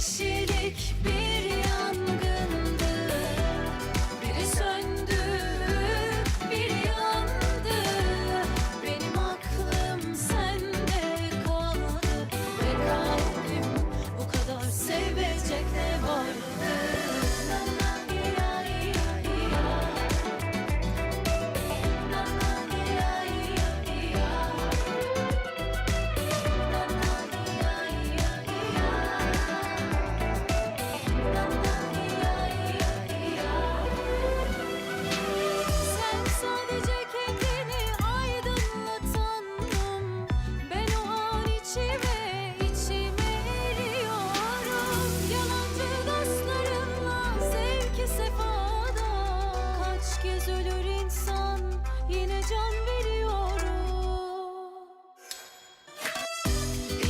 kişilik bir Kaç kez ölür insan yine can veriyorum.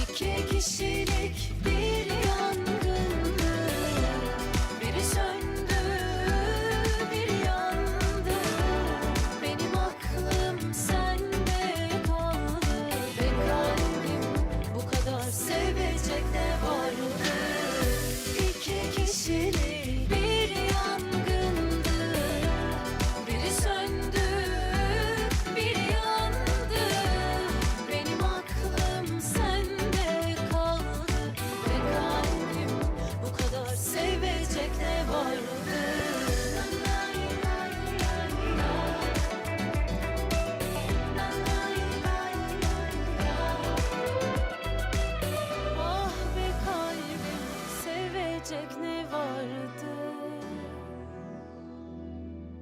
İki kişi Bitecek ne vardı?